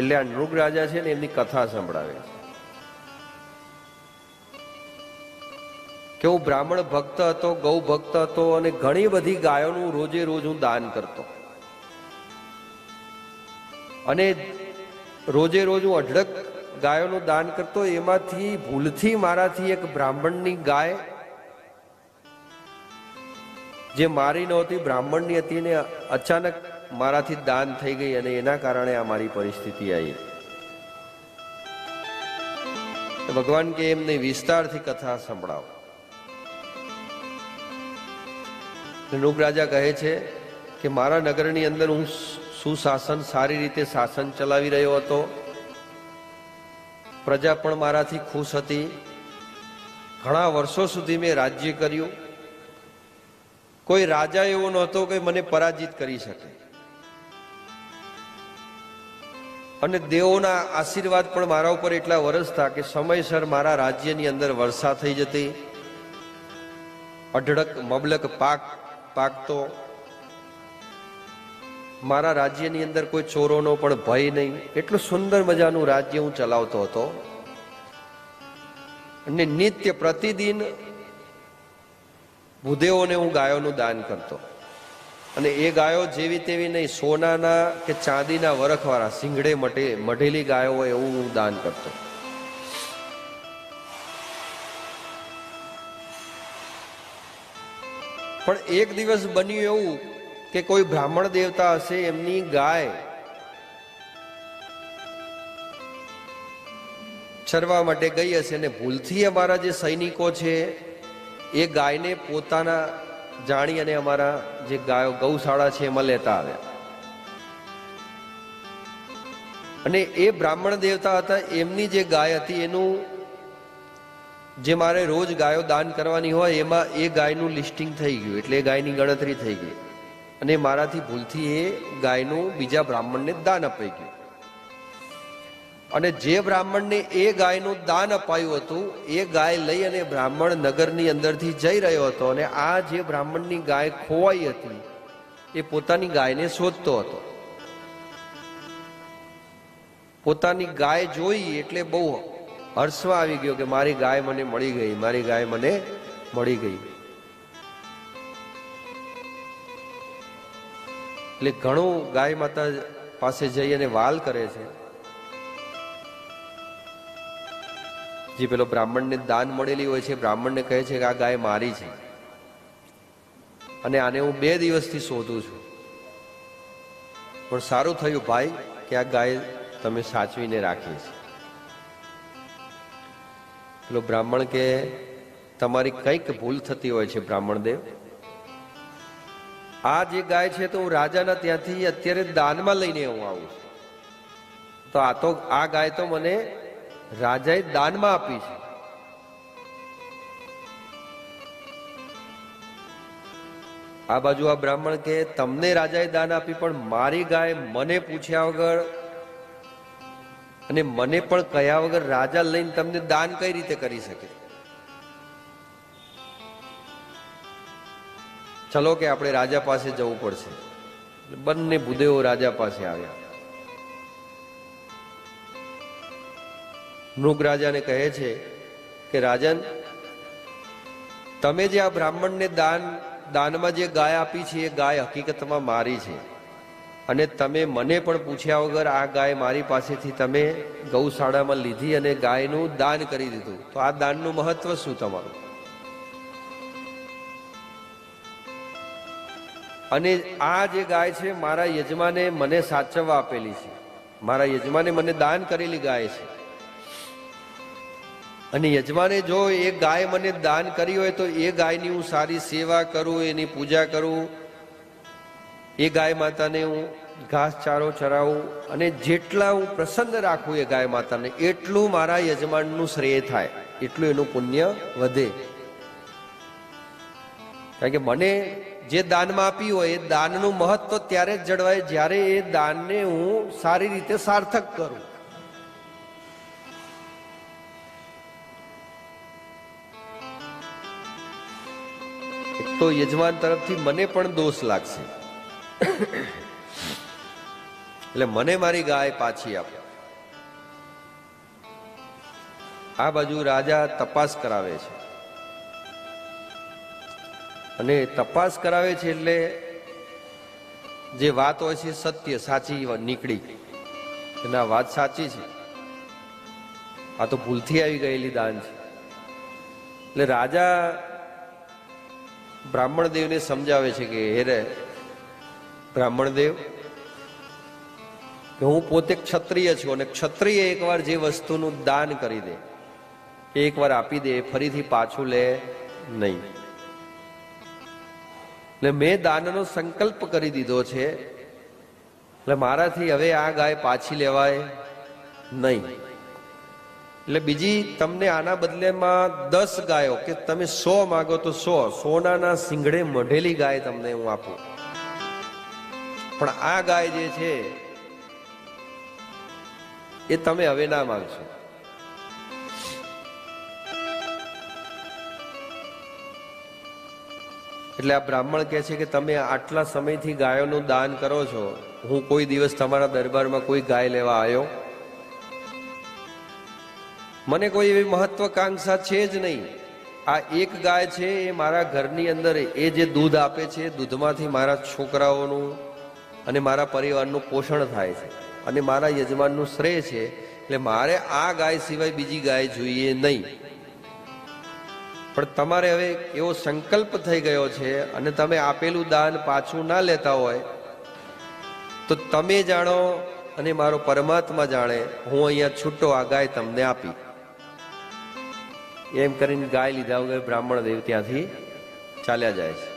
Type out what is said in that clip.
એટલે આ નૃગ રાજા છે ને એમની કથા સંભળાવે છે. કે હું બ્રાહ્મણ ભક્ત હતો, ગૌ ભક્ત હતો અને ઘણી બધી ગાયોનું રોજે રોજ હું દાન કરતો. અને રોજે રોજ હું અઢળક ગાયોનું દાન કરતો, એમાંથી ભૂલથી મારાથી એક બ્રાહ્મણની ગાય, જે મારી નહોતી, બ્રાહ્મણની હતી ને અચાનક મારાથી દાન થઈ ગઈ અને એના કારણે આ મારી પરિસ્થિતિ આવી. ભગવાન કે એમને વિસ્તારથી કથા સંભળાવો. નૃગ રાજા કહે છે કે મારા નગરની અંદર હું સુશાસન સારી રીતે શાસન ચલાવી રહ્યો હતો. પ્રજા પણ મારાથી ખુશ હતી. ઘણા વર્ષો સુધી મેં રાજ્ય કર્યું. કોઈ રાજા એવો નહોતો કે મને પરાજિત કરી શકે. અને દેવોના આશીર્વાદ પણ મારા ઉપર એટલા વરસતા કે સમયસર મારા રાજ્યની અંદર વર્ષા થઈ જતી. અઢળક મબલક પાક પાકતો. મારા રાજ્યની અંદર કોઈ ચોરોનો પણ ભય નહીં. એટલું સુંદર મજાનું રાજ્ય હું ચલાવતો હતો. અને નિત્ય પ્રતિદિન ભૂદેવોને હું ગાયોનું દાન કરતો. અને એ ગાયો જેવી તેવી નહીં, સોનાના કે ચાંદીના વરખવાળા, સિંગડે મટે, મઢેલી ગાયો હોય એવું હું દાન કરતો. પણ એક દિવસ બન્યું એવું કે કોઈ બ્રાહ્મણ દેવતા હશે, એમની ગાય ચરવા માટે ગઈ હશે અને ભૂલથી અમારા જે સૈનિકો છે, એ ગાયને પોતાના જાણી અને અમારા જે ગાયો, ગૌશાળા છે, એમાં લેતા આવ્યા. અને એ બ્રાહ્મણ દેવતા હતા, એમની જે ગાય હતી, એનું જે મારે રોજ ગાયો દાન કરવાની હોય, એમાં એ ગાયનું લિસ્ટિંગ થઈ ગયું, એટલે એ ગાયની ગણતરી થઈ ગઈ. અને મારાથી ભૂલથી એ ગાયનું બીજા બ્રાહ્મણને દાન અપાઈ ગયું. અને જે બ્રાહ્મણને એ ગાયનું દાન અપાયું હતું, એ ગાય લઈ અને બ્રાહ્મણ નગરની અંદરથી જઈ રહ્યો હતો અને આ જે બ્રાહ્મણની ગાય ખોવાઈ હતી, એ પોતાની ગાયને શોધતો હતો. પોતાની ગાય જોઈ એટલે બહુ હર્ષમાં આવી ગયો કે મારી ગાય મને મળી ગઈ, મારી ગાય મને મળી ગઈ. એટલે ઘણું ગાય માતા પાસે જઈ અને વાલ કરે છે. જે પેલો બ્રાહ્મણને દાન મળેલી હોય છે, બ્રાહ્મણને કહે છે કે આ ગાય મારી છે. અને આને હું બે દિવસથી શોધું છું. પણ સારું થયું ભાઈ કે આ ગાય તમે સાચવીને રાખી છે. પેલો બ્રાહ્મણ કે તમારી કંઈક ભૂલ થતી હોય છે બ્રાહ્મણ દેવ આ જે ગાય છે તો હું રાજાના ત્યાંથી અત્યારે દાનમાં લઈને હું આવું છું. તો આ તો, આ ગાય તો મને રાજાએ દાનમાં આપી છે. આ બાજુ આ બ્રાહ્મણ કે તમને રાજાએ દાન આપી, પણ મારી ગાય મને પૂછ્યા વગર અને મને પણ કયા વગર રાજા લઈને તમને દાન કઈ રીતે કરી શકે? ચલો કે આપણે રાજા પાસે જવું પડશે. બંને ભૂદેવો રાજા પાસે આવ્યા. મૃગ રાજાને કહે છે કે, રાજન, તમે જે આ બ્રાહ્મણને દાન, દાનમાં જે ગાય આપી છે, એ ગાય હકીકતમાં મારી છે. અને તમે મને પણ પૂછ્યા વગર આ ગાય મારી પાસેથી તમે ગૌશાળામાં લીધી અને ગાયનું દાન કરી દીધું. તો આ દાનનું મહત્વ શું તમારું? અને આ જે ગાય છે, મારા યજમાને મને સાચવવા આપેલી છે. મારા યજમાને મને દાન કરેલી ગાય છે. અને યજમાને જો એ ગાય મને દાન કરી હોય તો એ ગાયની હું સારી સેવા કરું, એની પૂજા કરું. એ ગાય માતાને હું ઘાસ ચારો ચરાવું અને જેટલા હું પ્રસન્ન રાખું એ ગાય માતાને, એટલું મારા યજમાનનું શ્રેય થાય, એટલું એનું પુણ્ય વધે. કારણ કે મને જે દાનમાં આપ્યું હોય, એ દાનનું મહત્વ ત્યારે જ જળવાય જ્યારે એ દાનને હું સારી રીતે સાર્થક કરું. તો યજમાન તરફથી મને પણ દોષ લાગશે. એટલે મને મારી ગાય પાછી આપ. આ બાજુ રાજા તપાસ કરાવે છે. અને તપાસ કરાવે છે એટલે જે વાત હોય છે સત્ય, સાચી નીકળી. એના વાત સાચી છે. આ તો ભૂલથી આવી ગયેલી દાન છે. એટલે રાજા બ્રાહ્મણ દેવને સમજાવે છે કે, હે રે બ્રાહ્મણ દેવ કે હું પોતે ક્ષત્રિય છું અને ક્ષત્રિય એકવાર જે વસ્તુનું દાન કરી દે એકવાર આપી દે ફરીથી પાછું લે નહીં. એટલે મેં દાનનો સંકલ્પ કરી દીધો છે, એટલે મારાથી હવે આ ગાય પાછી લેવાય નહીં. એટલે બીજી તમને આના બદલેમાં દસ ગાયો, કે તમે સો માગો તો સો, સોનાના સિંગડે મઢેલી ગાય તમને હું આપું. પણ આ ગાય જે છે, એ તમે હવે ના માગશો. એટલે આ બ્રાહ્મણ કહે છે કે તમે આટલા સમયથી ગાયોનું દાન કરો છો, હું કોઈ દિવસ તમારા દરબારમાં કોઈ ગાય લેવા આવ્યો? મને કોઈ એવી મહત્વકાંક્ષા છે જ નહીં. આ એક ગાય છે એ મારા ઘરની અંદર એ જે દૂધ આપે છે, દૂધમાંથી મારા છોકરાઓનું અને મારા પરિવારનું પોષણ થાય છે અને મારા યજમાનનું શ્રેય છે, એટલે મારે આ ગાય સિવાય બીજી ગાય જોઈએ નહીં. પણ તમારે હવે એવો સંકલ્પ થઈ ગયો છે અને તમે આપેલું દાન પાછું ના લેતા હોય, તો તમે જાણો અને મારો પરમાત્મા જાણે હું અહીંયા છૂટો આ ગાય તમને આપી. એમ કરીને ગાય લીધા વગર બ્રાહ્મણ દેવ ત્યાંથી ચાલ્યા જાય છે.